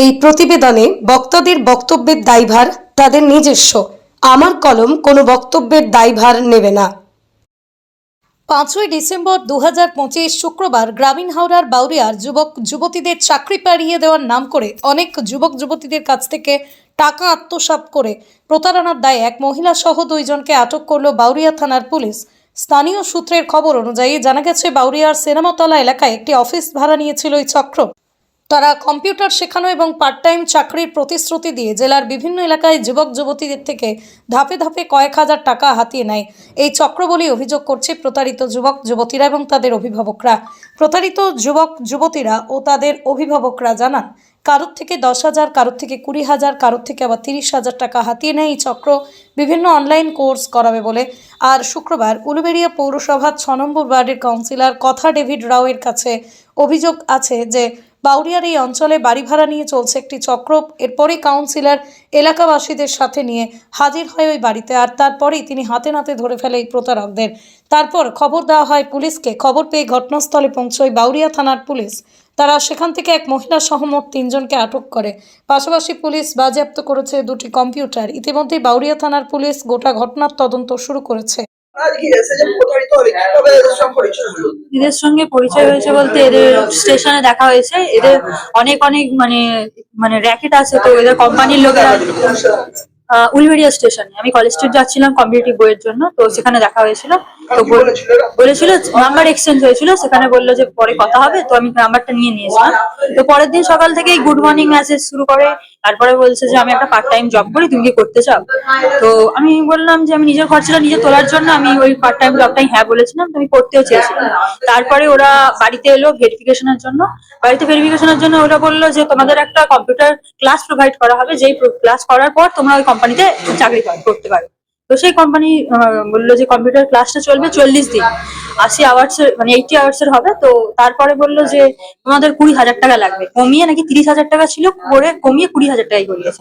এই প্রতিবেদনে বক্তাদের বক্তব্যের দায়ভার তাদের নিজস্ব। আমার কলম কোনো বক্তব্যের দায়ভার নেবে না। পাঁচই ডিসেম্বর দু শুক্রবার গ্রামীণ হাওড়ার বাউরিয়ার যুবক, যুবতীদের চাকরি পাড়িয়ে দেওয়ার নাম করে অনেক যুবক, যুবতীদের কাছ থেকে টাকা আত্মসাৎ করে প্রতারণার দায়ে এক মহিলা সহ দুইজনকে আটক করল বাউরিয়া থানার পুলিশ। স্থানীয় সূত্রের খবর অনুযায়ী জানা গেছে, বাউরিয়ার সেনামতলা এলাকায় একটি অফিস ভাড়া নিয়েছিল এই চক্র। তারা কম্পিউটার শেখানো এবং পার্ট টাইম চাকরির প্রতিশ্রুতি দিয়ে জেলার বিভিন্ন এলাকায় যুবক যুবতীদের থেকে ধাপে ধাপে কয়েক হাজার টাকা হাতিয়ে নেয়। এই চক্র বলেই অভিযোগ করছে প্রতারিত যুবক যুবতীরা এবং তাদের অভিভাবকরা। প্রতারিত যুবক যুবতীরা ও তাদের অভিভাবকরা জানান, কারোর থেকে দশ হাজার, কারোর থেকে কুড়ি হাজার, কারোর থেকে আবার তিরিশ হাজার টাকা হাতিয়ে নেয় এই চক্র। বিভিন্ন অনলাইন কোর্স করাবে বলে। আর শুক্রবার উলুবেড়িয়া পৌরসভার ছ নম্বর ওয়ার্ডের কাউন্সিলর কথা ডেভিড রাওয়ের কাছে অভিযোগ আছে যে বাউরিয়ার এই অঞ্চলে বাড়ি ভাড়া নিয়ে চলছে একটি চক্র। এরপরেই কাউন্সিলর এলাকাবাসীদের সাথে নিয়ে হাজির হয় ওই বাড়িতে আর তারপরেই তিনি হাতে নাতে ধরে ফেলে এই প্রতারকদের। তারপর খবর দেওয়া হয় পুলিশকে। খবর পেয়ে ঘটনাস্থলে পৌঁছয় বাউরিয়া থানার পুলিশ। তারা সেখান থেকে এক মহিলা সহ মোট তিনজনকে আটক করে। পাশাপাশি পুলিশ বাজেয়াপ্ত করেছে দুটি কম্পিউটার। ইতিমধ্যেই বাউরিয়া থানার পুলিশ গোটা ঘটনার তদন্ত শুরু করেছে। এদের সঙ্গে পরিচয় হয়েছে বলতে এদের স্টেশনে দেখা হয়েছে। এদের অনেক অনেক মানে মানে র্যাকেট আছে তো এদের কোম্পানির লোকেরা উলভেরিয়া স্টেশনে। আমি কলেজ স্ট্রিট যাচ্ছিলাম কম্পিটিটিভ বইয়ের জন্য, তো সেখানে দেখা হয়েছিল। তো বলেছিল নাম্বার এক্সচেঞ্জ হয়েছিল সেখানে বলল যে পরে কথা হবে তো আমি নাম্বারটা নিয়ে নিয়েছিলাম। তো পরের দিন সকাল থেকেই গুড মর্নিং মেসেজ শুরু করে তারপরে বলছে যে আমি একটা পার্ট টাইম জব করি তুমি কি করতে চাও? তো আমি বললাম যে আমি নিজের খরচাটা নিজে তোলার জন্য আমি ওই পার্ট টাইম জবটাই হ্যাঁ বলেছিলাম তো আমি করতেও চেয়েছিলাম। তারপরে ওরা বাড়িতে এলো ভেরিফিকেশনের জন্য। বাড়িতে ভেরিফিকেশনের জন্য ওরা বলল যে তোমাদের একটা কম্পিউটার ক্লাস প্রোভাইড করা হবে যেই ক্লাস করার পর তোমরা ওই কোম্পানিতে চাকরি করতে পারো। তো সেই কোম্পানি বলল যে কম্পিউটার ক্লাসটা চলবে চল্লিশ দিন। আশি আওয়ার্স এর মানে এইটি আওয়ার্স এর হবে। তো তারপরে বলল যে তোমাদের কুড়ি হাজার টাকা লাগবে। কমিয়ে নাকি তিরিশ হাজার টাকা ছিল করে কমিয়ে কুড়ি হাজার টাকাই করিয়েছে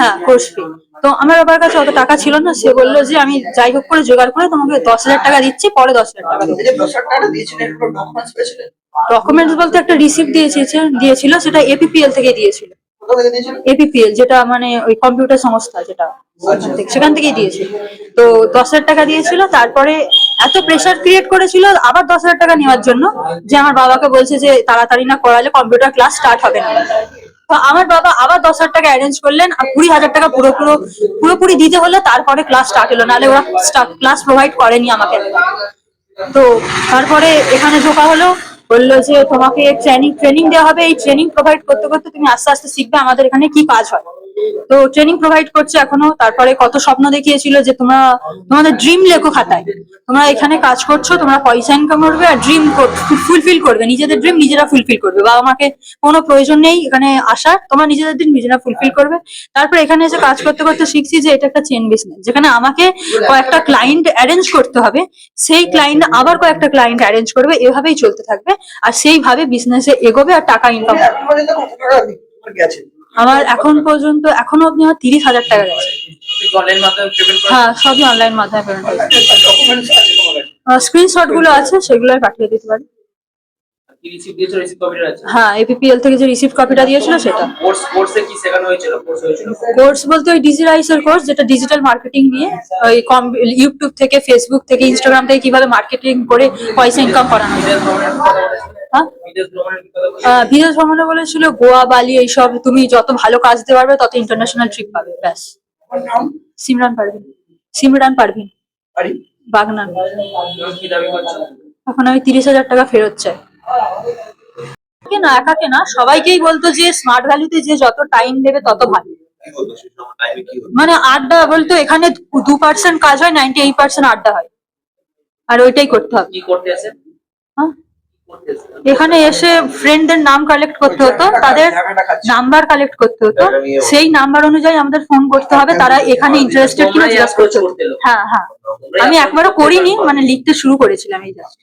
হ্যাঁ কোর্স ফি তো আমার বাবার কাছে অত টাকা ছিল না। সে বলল যে আমি যাই হোক করে জোগাড় করে তোমাকে দশ হাজার টাকা দিচ্ছি পরে দশ হাজার টাকা ডকুমেন্টস বলতে একটা রিসিপ্ট দিয়েছে দিয়েছিল সেটা এপিপিএল থেকে দিয়েছিল। এপিপিএল যেটা মানে ওই কম্পিউটার সংস্থা যেটা সেখান থেকেই দিয়েছিল। তো দশ হাজার টাকা দিয়েছিল তারপরে এত প্রেসার ক্রিয়েট করেছিল আবার দশ হাজার টাকা নেওয়ার জন্য যে আমার বাবাকে বলছে যে তাড়াতাড়ি না করালে কম্পিউটার ক্লাস স্টার্ট হবে না। তো আমার বাবা আবার দশ হাজার টাকা অ্যারেঞ্জ করলেন আর কুড়ি হাজার টাকা পুরো পুরো পুরোপুরি দিতে হলো তারপরে ক্লাস স্টার্ট হলো। নাহলে ওরা ক্লাস প্রোভাইড করেনি আমাকে। তো তারপরে এখানে ঢোকা হলো বলল যে তোমাকে ট্রেনিং ট্রেনিং দেওয়া হবে। এই ট্রেনিং প্রোভাইড করতে করতে তুমি আস্তে আস্তে শিখবে আমাদের এখানে কি কাজ হয়। তো ট্রেনিং প্রোভাইড করছে এখনও, তারপরে কত স্বপ্ন দেখিয়েছিল যে তোমরা তোমাদের ড্রিম লেখো খাতায়। তোমরা এখানে কাজ করছ, তোমরা পয়সা ইনকাম করবে আর ড্রিম ফুলফিল করবে। নিজেদের ড্রিম নিজেরা ফুলফিল করবে। বাবা মাকে কোনো প্রয়োজন নেই এখানে আসার, তোমরা নিজেদের দিন নিজেরা ফুলফিল করবে। তারপর এখানে এসে কাজ করতে করতে শিখছি যে এটা একটা চেন বিজনেস যেখানে আমাকে কয়েকটা ক্লায়েন্ট অ্যারেঞ্জ করতে হবে। সেই ক্লায়েন্ট আবার কয়েকটা ক্লায়েন্ট অ্যারেঞ্জ করবে, এভাবেই চলতে থাকবে। আর সেইভাবে বিজনেসে এগোবে আর টাকা ইনকাম গেছে? আমার এখন পর্যন্ত এখনও অব্দি আমার তিরিশ হাজার টাকা গেছে। হ্যাঁ সবই অনলাইন মাধ্যমে পেমেন্ট স্ক্রিনশটগুলো আছে সেগুলো পাঠিয়ে দিতে পারি। রিসিভ রিসিভ হ্যাঁ এপিপিএল থেকে যে রিসিপ্ট কপিটা দিয়েছিল সেটা। কোর্স বলতে ওই ডিজিটাইজের কোর্স যেটা ডিজিটাল মার্কেটিং নিয়ে ওই কম- ইউটিউব থেকে ফেসবুক থেকে ইনস্টাগ্রাম থেকে কীভাবে মার্কেটিং করে পয়সা ইনকাম করানো যায়। বিদেশ? আহ, বিদেশ ভ্রমণে বলেছিল গোয়া বালি এইসব তুমি যত ভালো কাজ দিতে পারবে তত ইন্টারন্যাশনাল ট্রিপ পাবে ব্যাস। সিমরান পারভিন। সিমরান পারভিন। বাগনান। এখন আমি তিরিশ হাজার টাকা ফেরত চাই। না একাকে না সবাইকেই বলতো যে স্মার্ট ভ্যালুতে যে যত টাইম দেবে তত ভালো। মানে আড্ডা বলতো এখানে দু পার্সেন্ট কাজ হয় নাইনটি এইট পার্সেন্ট আড্ডা হয়। আর ওইটাই করতে হবে। কি করতে এসে হ্যাঁ? এখানে এসে ফ্রেন্ডদের নাম কালেক্ট করতে হতো তাদের নাম্বার কালেক্ট করতে হতো। সেই নাম্বার অনুযায়ী আমাদের ফোন করতে হবে তারা এখানে ইন্টারেস্টেড কিনা জিজ্ঞাসা করতে। হ্যাঁ হ্যাঁ। আমি একবারও করিনি মানে লিখতে শুরু করেছিলাম এই জাস্ট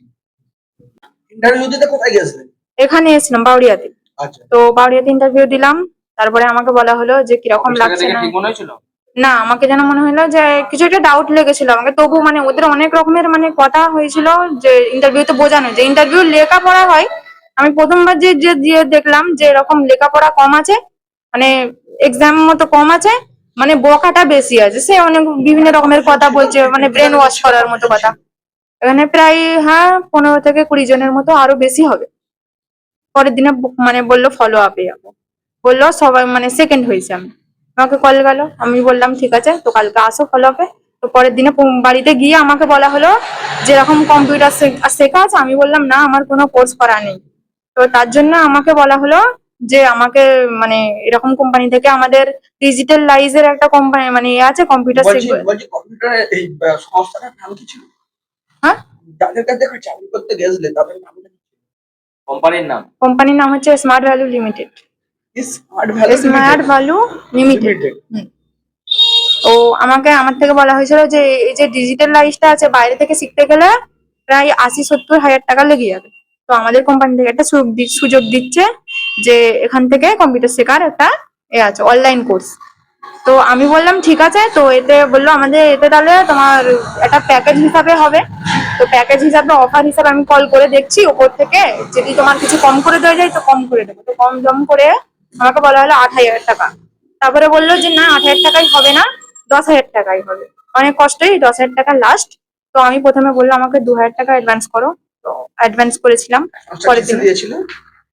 ইন্টারভিউ দিতে কোথায় গেছিলেন এখানে এসেছিলাম বাউরিয়াতে। আচ্ছা। তো বাউরিয়াতে ইন্টারভিউ দিলাম তারপরে আমাকে বলা হলো যে কীরকম লাগছে না। ঠিক মনে হয়েছিল? না, আমাকে যেন মনে হলো যে কিছু একটা ডাউট লেগেছিল আমাকে। তবু মানে ওদের অনেক রকমের মানে কথা হয়েছিল যে ইন্টারভিউতে বোঝানো। যে ইন্টারভিউ লেখাপড়া হয়, আমি প্রথমবার যে যে দিয়ে দেখলাম যে এরকম লেখাপড়া কম আছে মানে এক্সাম মতো কম আছে মানে বকাটা বেশি আছে। সে অনেক বিভিন্ন রকমের কথা বলছে মানে ব্রেন ওয়াশ করার মতো কথা। এখানে প্রায় হ্যাঁ পনেরো থেকে কুড়ি জনের মতো আরও বেশি হবে। পরের দিনে মানে বলল ফলো আপে যাব। বলল সবাই মানে সেকেন্ড হয়েছে আমি। আমাকে কল গেল। আমি বললাম ঠিক আছে তো কালকে আসো ফলো আপে তো পরের দিনে বাড়িতে গিয়ে আমাকে বলা হলো যেরকম কম্পিউটার শেখা আছে। আমি বললাম না আমার কোনো কোর্স করা নেই। তো তার জন্য আমাকে বলা হলো যে আমাকে মানে এরকম কোম্পানি থেকে আমাদের ডিজিটাল লাইজের একটা কোম্পানি মানে ইয়ে আছে কম্পিউটার এই সংস্থাটার নাম কি ছিল? হ্যাঁ? যাদের কাছে চাকরি করতে গেছিলে তাদের নামটা কোম্পানির নাম? কোম্পানির নাম হচ্ছে smart value limited smart value limited ও আমাকে আমার থেকে বলা হয়েছিল যে এই যে ডিজিটাল লাইফটা আছে বাইরে থেকে শিখতে গেলে প্রায় আশি সত্তর হাজার টাকা লেগে যাবে। তো আমাদের কোম্পানি থেকে একটা সুযোগ সুযোগ দিচ্ছে যে এখান থেকে কম্পিউটার শেখার একটা এ আছে অনলাইন কোর্স তো আমি বললাম ঠিক আছে। তো এতে বলল আমাদের এতে তাহলে তোমার একটা প্যাকেজ হিসাবে হবে। তো প্যাকেজ হিসাবে অফার হিসাবে আমি কল করে দেখছি। ওপর থেকে যদি তোমার কিছু কম করে দেওয়া যায় তো কম করে দেবো। তো কম জম করে আমাকে বলা হলো আট হাজার টাকা। তারপরে বলল যে না আট হাজার টাকাই হবে না দশ হাজার টাকাই হবে। অনেক কষ্টই দশ হাজার টাকা লাস্ট তো আমি প্রথমে বলল আমাকে দু হাজার টাকা অ্যাডভান্স করো। তো অ্যাডভান্স করেছিলাম পরের দিন। দিয়েছিল?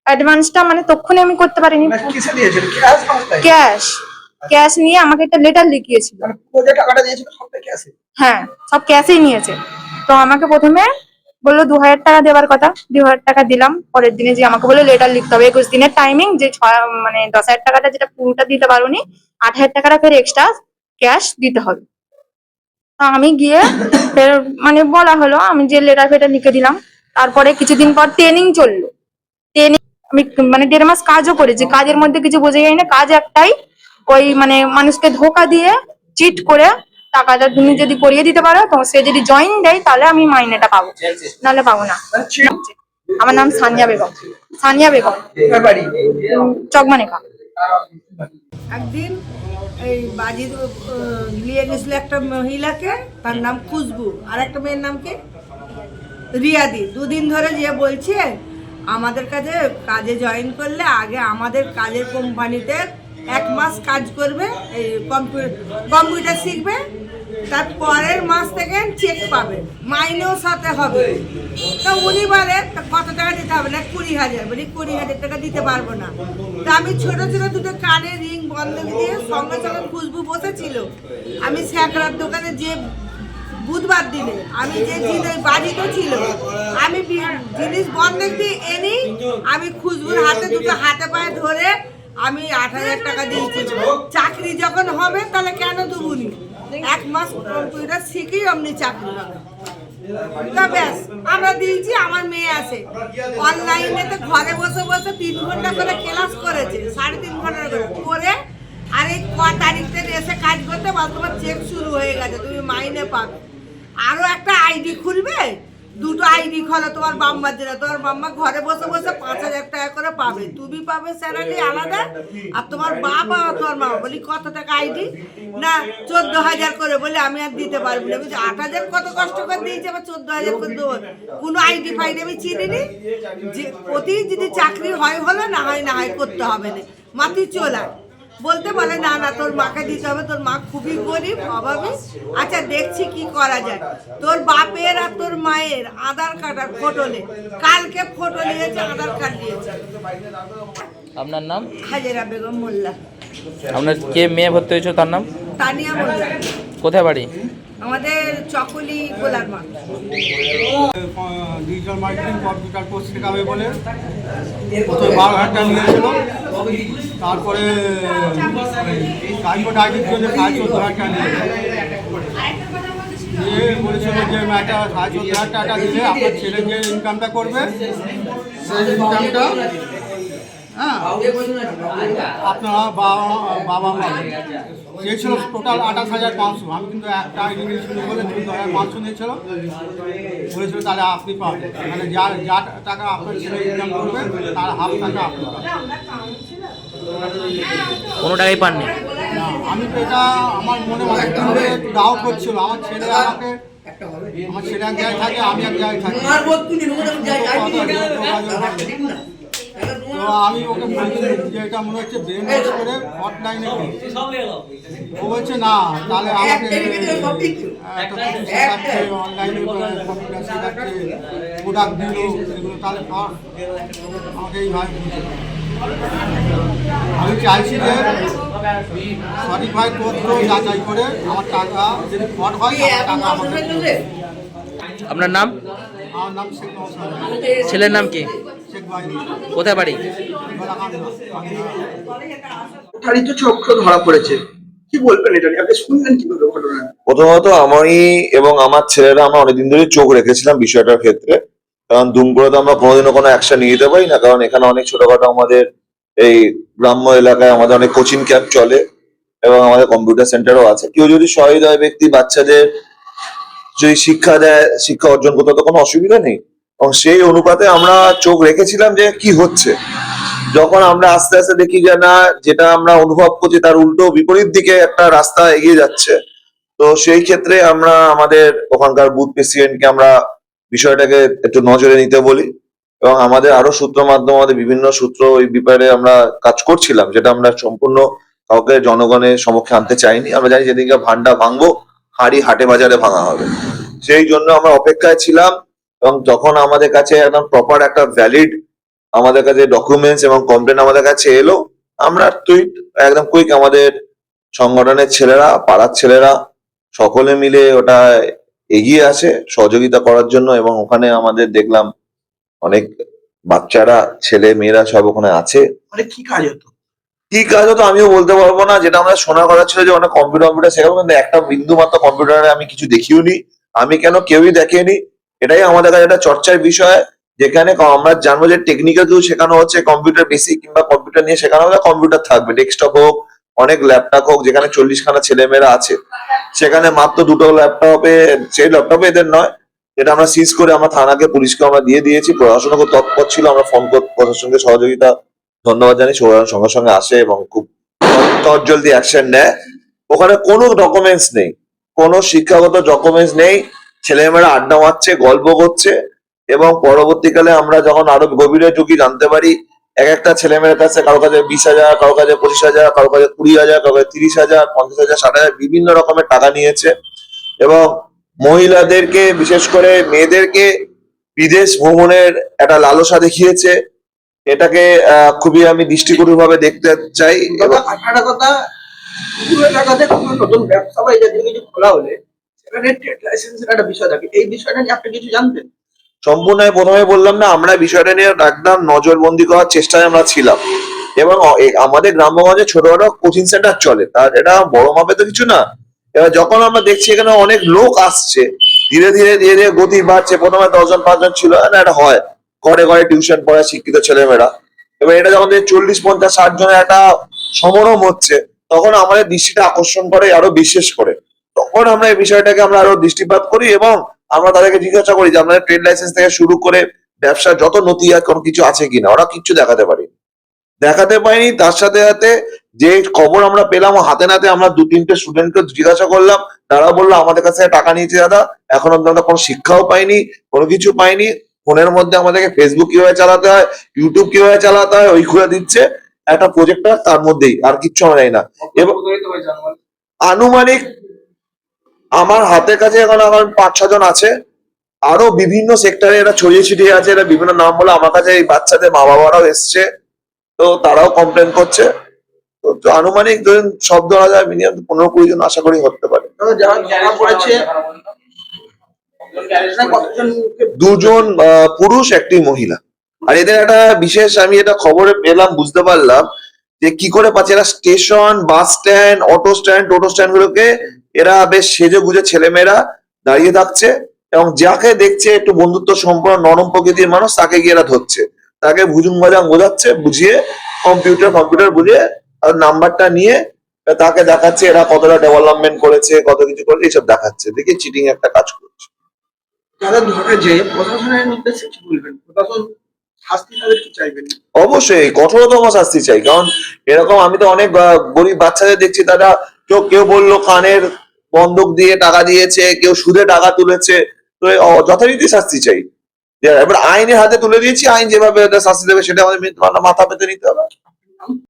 অ্যাডভান্সটা মানে তখনই আমি করতে পারিনি। ক্যাশ ক্যাশ ক্যাশ নিয়ে আমাকে একটা লেটার লিখিয়েছিল। মানে হ্যাঁ সব ক্যাশেই নিয়েছে। তো আমাকে প্রথমে বলল, দু হাজার টাকা দেওয়ার কথা, দু হাজার টাকা দিলাম, পরের দিনে যে আমাকে বলল লেটার লিখতে হবে। একুশ দিনের টাইমিং যে ছয় মানে দশ হাজার টাকাটা যেটা পুরোটা দিতে পারোনি, আট হাজার টাকাটা ফের এক্সট্রা ক্যাশ দিতে হবে। আমি গিয়ে ফের মানে বলা হলো, আমি যে লেটার ফেটার লিখে দিলাম। তারপরে কিছুদিন পর ট্রেনিং চলল। ট্রেনিং আমি মানে দেড় মাস কাজও করেছি। কাজের মধ্যে কিছু বোঝা যায় না কাজ একটাই, ওই মানে মানুষকে ধোকা দিয়ে চিট করে টাকাটা তুমি যদি করিয়ে দিতে পারো, তো সে যদি জয়েন দেয়, তাহলে আমি মাইনেটা পাবো। নাহলে পাবো না। আমার নাম সানিয়া বেগম। সানিয়া বেগম। চকমানেকা। একদিন এই বাজি নিয়ে গেছিল একটা মহিলাকে, তার নাম খুশবু। আর একটা মেয়ের নাম কি? রিয়াদি। দুদিন ধরে যে বলছে, আমাদের কাছে কাজে জয়েন করলে আগে আমাদের কাজের কোম্পানিতে এক মাস কাজ করবে, এই কম্পিউটার শিখবে, তার পরের মাস থেকে চেক পাবে, মাইনেও সাথে হবে। তো উনি বলে কত টাকা দিতে হবে? না, কুড়ি হাজার। বলি, কুড়ি হাজার টাকা দিতে পারব না। তা আমি ছোট ছোট দুটো কানে রিং বন্ধ দিয়ে সঙ্গে সঙ্গে খুশবু বসেছিল। আমি স্যাঁকড়ার দোকানে যে বুধবার দিনে, আমি যে জিনিস বাড়িতে ছিল, আমি জিনিস বন্ধক দিয়ে এনি আমি খুশবুর হাতে, দুটো হাতে পায়ে ধরে আমি আট হাজার টাকা দিয়েছি। চাকরি যখন হবে, তাহলে কেন দেবুনি? এক মাস কম্পিউটার শিখেই অমনি চাকরি হবে। তা ব্যাস, আমরা দিয়েছি, আমার মেয়ে আছে। অনলাইনে তো ঘরে বসে বসে তিন ঘণ্টা করে ক্লাস করেছে, সাড়ে তিন ঘণ্টা করে করে আর এই ক তারিখটা এসে কাজ করতে বা তোমার চেক শুরু হয়ে গেছে, তুমি মাইনে পাবে। আরও একটা আইডি খুলবে দুটো আইডি খোলো, তোমার বাম্মার জন্য। তোমার বাম্মা ঘরে বসে বসে পাঁচ হাজার টাকা করে পাবে। তুমি পাবে স্যালারি আলাদা, আর তোমার বাবা তোমার মা। বলি, কত টাকা আইডি? না, চোদ্দ হাজার করে বলে আমি আর দিতে পারব না। আট হাজার কত কষ্ট করে দিয়েছি, আবার চোদ্দ হাজার করে দেবো। কোনো আইডি ফাইডি আমি চিনিনি। যে প্রতি যদি চাকরি হয় হলো, না হয় না হয়, করতে হবে না। মাতি চলায় বলতে বলে না না তোর মাকে দিতে হবে তোর মা খুবই গরিব অভাবী। আচ্ছা দেখছি কি করা যায়। তোর বাপের আর তোর মায়ের আধার কার্ড আর ফটো নে কালকে ফটো নিয়েছে আধার কার্ড নিয়েছে। আপনার নাম? হাজেরা বেগম মোল্লা। আপনার কে মেয়ে ভর্তি হয়েছে তার নাম? তানিয়া মোল্লা। কোথায় বাড়ি? আমাদের চকলি গোলার মা। ডিজিটাল মার্কেটিং কম্পিউটার কোর্স শেখাবে বলে প্রথমে বারো হাজার টাকা নিয়েছিল তারপরে আইডির জন্য সাড়ে হাজার টাকা দিয়ে বলেছিল যে একটা সাড়ে চোদ্দ হাজার টাকা দিলে আপনার ছেলে যে ইনকামটা করবে, সেই ইনকামটা আপনারা বাবা বাবা মা চেয়েছিল টোটাল আঠাশ হাজার পাঁচশো। আমি কিন্তু একটা আইডি নিয়েছিল বলে চোদ্দ হাজার পাঁচশো নিয়েছিল। বলেছিল তাহলে আপনি পাবেন। মানে যার যা টাকা আপনার ছেলে ইনকাম করবে তার হাফ টাকা আপনি পাবেন। কোনো টাকাই পাননি। আমি তো এটা আমার মনে অনেক দিন ধরে একটু ডাউট করছিল। আমার ছেলে আমাকে আমার ছেলে এক জায়গায় থাকে আমি এক জায়গায় থাকি। তো আমি ওকে বলছি যে এটা মনে হচ্ছে ব্রেন ওয়াশ করে হটলাইনে ও বলছে না তাহলে আমাকে একটা অনলাইনে কম্পিউটার শেখাচ্ছে প্রোডাক্ট দিল এগুলো তাহলে আমাকে এইভাবে বুঝে আমি চাইছি যে সঠিকভাবে তথ্য যাচাই করে আমার টাকা যদি ফট হয় আমার টাকা আমাকে আপনার নাম? আমার নাম শেখ ছেলের নাম কি? কোথায় বাড়ি? প্রতারিত চক্র ধরা পড়েছে। কি বলবেন এটা আপনি শুনলেন কীভাবে ঘটনা প্রথমত আমি এবং আমার ছেলেরা আমরা অনেকদিন ধরে চোখ রেখেছিলাম বিষয়টার ক্ষেত্রে। কারণ দুম করে তো আমরা কোনোদিনও কোনো অ্যাকশন নিয়ে যেতে পারি না কারণ এখানে অনেক ছোটখাটো আমাদের এই গ্রাম্য এলাকায় আমাদের অনেক কোচিং ক্যাম্প চলে এবং আমাদের কম্পিউটার সেন্টারও আছে। কেউ যদি সহৃদয় ব্যক্তি বাচ্চাদের যদি শিক্ষা দেয় শিক্ষা অর্জন করতে তো কোনো অসুবিধা নেই। এবং সেই অনুপাতে আমরা চোখ রেখেছিলাম যে কি হচ্ছে। যখন আমরা আস্তে আস্তে দেখি যে না, যেটা আমরা অনুভব করছি তার উল্টো বিপরীত দিকে একটা রাস্তা এগিয়ে যাচ্ছে। তো সেই ক্ষেত্রে আমরা আমাদের ওখানকার বুথ প্রেসিডেন্টকে আমরা বিষয়টাকে একটু নজরে নিতে বলি এবং আমাদের আরও সূত্র মাধ্যমে, আমাদের বিভিন্ন সূত্র ওই ব্যাপারে আমরা কাজ করছিলাম, যেটা আমরা সম্পূর্ণ কাউকে জনগণের সমক্ষে আনতে চাইনি। আমরা জানি যেদিনকে ভান্ডা ভাঙবো, হাড়ি হাটে বাজারে ভাঙা হবে। সেই জন্য আমরা অপেক্ষায় ছিলাম। এবং যখন আমাদের কাছে একদম প্রপার একটা ভ্যালিড আমাদের কাছে ডকুমেন্টস এবং কমপ্লেন আমাদের কাছে এলো আমরা তুই একদম কুইক আমাদের সংগঠনের ছেলেরা পাড়ার ছেলেরা সকলে মিলে ওটা এগিয়ে আসে সহযোগিতা করার জন্য এবং ওখানে আমাদের দেখলাম অনেক বাচ্চারা ছেলে মেয়েরা সব ওখানে আছে। মানে কি কাজ হতো? কি কাজ হতো আমিও বলতে পারব না। যেটা আমরা শোনা কথা ছিল যে অনেক কম্পিউটার কম্পিউটার শেখাবো কিন্তু একটা বিন্দু মাত্র কম্পিউটারে আমি কিছু দেখিও নি আমি কেন কেউই দেখেনি? এটাই আমাদের কাছে একটা চর্চার বিষয়, যেখানে আমরা জানব যে টেকনিক্যাল কিছু শেখানো হচ্ছে কম্পিউটার বেসিক কিংবা কম্পিউটার নিয়ে শেখানো হলে কম্পিউটার থাকবে ডেস্কটপ হোক, অনেক ল্যাপটপ হোক, যেখানে চল্লিশ খানা ছেলেমেয়েরা আছে। সেখানে মাত্র দুটো ল্যাপটপে সেই ল্যাপটপে এদের নয়, যেটা আমরা সিজ করে আমরা থানাকে পুলিশকে আমরা দিয়ে দিয়েছি প্রশাসন খুব তৎপর ছিল, আমরা ফোন করে প্রশাসনকে সহযোগিতা, ধন্যবাদ জানি সঙ্গে সঙ্গে আসে এবং খুব তৎ জলদি অ্যাকশন নেয়। ওখানে কোনো ডকুমেন্টস নেই, কোনো শিক্ষাগত ডকুমেন্টস নেই ছেলেমেয়েরা আড্ডা মারছে গল্প করছে এবং পরবর্তীকালে আমরা যখন আরও গভীরে ঢুকি জানতে পারি এক একটা ছেলেমেয়ের কাছে কারও কাছে বিশ হাজার কারও কাছে পঁচিশ হাজার কারও কাছে কুড়ি হাজার কারও কাছে তিরিশ হাজার পঞ্চাশ হাজার ষাট হাজার বিভিন্ন রকমের টাকা নিয়েছে এবং মহিলাদেরকে বিশেষ করে মেয়েদেরকে বিদেশ ভ্রমণের একটা লালসা দেখিয়েছে। এটাকে আহ, খুবই আমি দৃষ্টিকটুভাবে দেখতে চাই কথা নতুন ব্যবসা বা এই জাতীয় কিছু খোলা হলে লাইসেন্সের প্রথমে বললাম না, আমরা বিষয়টা নিয়ে একদম নজরবন্দি করার চেষ্টায় আমরা ছিলাম। এবং আমাদের গ্রামগঞ্জে ছোটখাটো কোচিং সেন্টার চলে। তার এটা বড় মাপে তো কিছু না। এবার যখন আমরা দেখছি এখানে অনেক লোক আসছে, ধীরে ধীরে ধীরে ধীরে গতি বাড়ছে। প্রথমে দশজন, পাঁচজন ছিল না এটা হয়। ঘরে ঘরে টিউশন পড়ে শিক্ষিত ছেলেমেয়েরা। এবার এটা যখন চল্লিশ, পঞ্চাশ, ষাট জনের একটা সমারোহ হচ্ছে, তখন আমাদের দৃষ্টিটা আকর্ষণ করে, আরও বিশেষ করে। তখন আমরা এই বিষয়টাকে আমরা আরও দৃষ্টিপাত করি এবং আমরা তাদেরকে জিজ্ঞাসা করি যে আপনাদের ট্রেড লাইসেন্স থেকে শুরু করে ব্যবসার যত নথি আর কোনো কিছু আছে কিনা ওরা কিচ্ছু দেখাতে পারি দেখাতে পারিনি তার সাথে সাথে যে খবর আমরা পেলাম হাতে নাতে আমরা দু তিনটে স্টুডেন্টকে জিজ্ঞাসা করলাম তারা বলল আমাদের কাছে টাকা নিয়েছে দাদা এখন আমরা কোনো শিক্ষাও পাইনি কোনো কিছু পাইনি। ফোনের মধ্যে আমাদেরকে ফেসবুক কীভাবে চালাতে হয় ইউটিউব কীভাবে চালাতে হয় ওই খুলে দিচ্ছে। একটা প্রজেক্টর তার মধ্যেই আর কিচ্ছু আমরা জানি না। এবং আনুমানিক আমার হাতের কাছে এখন এখন পাঁচ ছজন আছে। আরও বিভিন্ন সেক্টরে এরা ছড়িয়ে ছিটিয়ে আছে এরা বিভিন্ন নাম বলে আমার কাছে এই বাচ্চাদের মা বাবারাও এসছে। তো তারাও কমপ্লেন করছে। তো আনুমানিক ধরুন সব ধরা যায় মিনিমাম পনেরো কুড়ি জন আশা করি হতে পারে। দুজন পুরুষ একটি মহিলা। আর এদের একটা বিশেষ আমি এটা খবরে পেলাম বুঝতে পারলাম যে কি করে পাচ্ছে এরা station bus stand auto stand টোটো স্ট্যান্ড গুলোকে এরা বেশ সেজে গুজে ছেলেমেয়েরা দাঁড়িয়ে থাকছে এবং যাকে দেখছে একটু বন্ধুত্ব সম্পর্ক নরম প্রকৃতির মানুষ তাকে গিয়ে এরা ধরছে। তাকে ভুজুং বাজাং বোঝাচ্ছে বুঝিয়ে কম্পিউটার কম্পিউটার বুঝিয়ে আর নাম্বারটা নিয়ে তাকে দেখাচ্ছে এরা কতটা ডেভেলপমেন্ট করেছে কত কিছু করেছে এইসব দেখাচ্ছে। দেখি চিটিং একটা কাজ করছে। যারা ধরেছে প্রশাসনের উদ্দেশ্যে কি বলবেন প্রশাসন শাস্তি তাদের কি চাইবেন অবশ্যই কঠোরতম শাস্তি চাই। কারণ এরকম আমি তো অনেক গরিব বাচ্চাদের দেখছি তারা কেউ কেউ বলল কানের বন্ধক দিয়ে টাকা দিয়েছে, কেউ সুদে টাকা তুলেছে। তো যথারীতি শাস্তি চাই। এবার আইনের হাতে তুলে দিয়েছি, আইন যেভাবে শাস্তি দেবে, সেটা আমাদের মাথা পেতে নিতে হবে।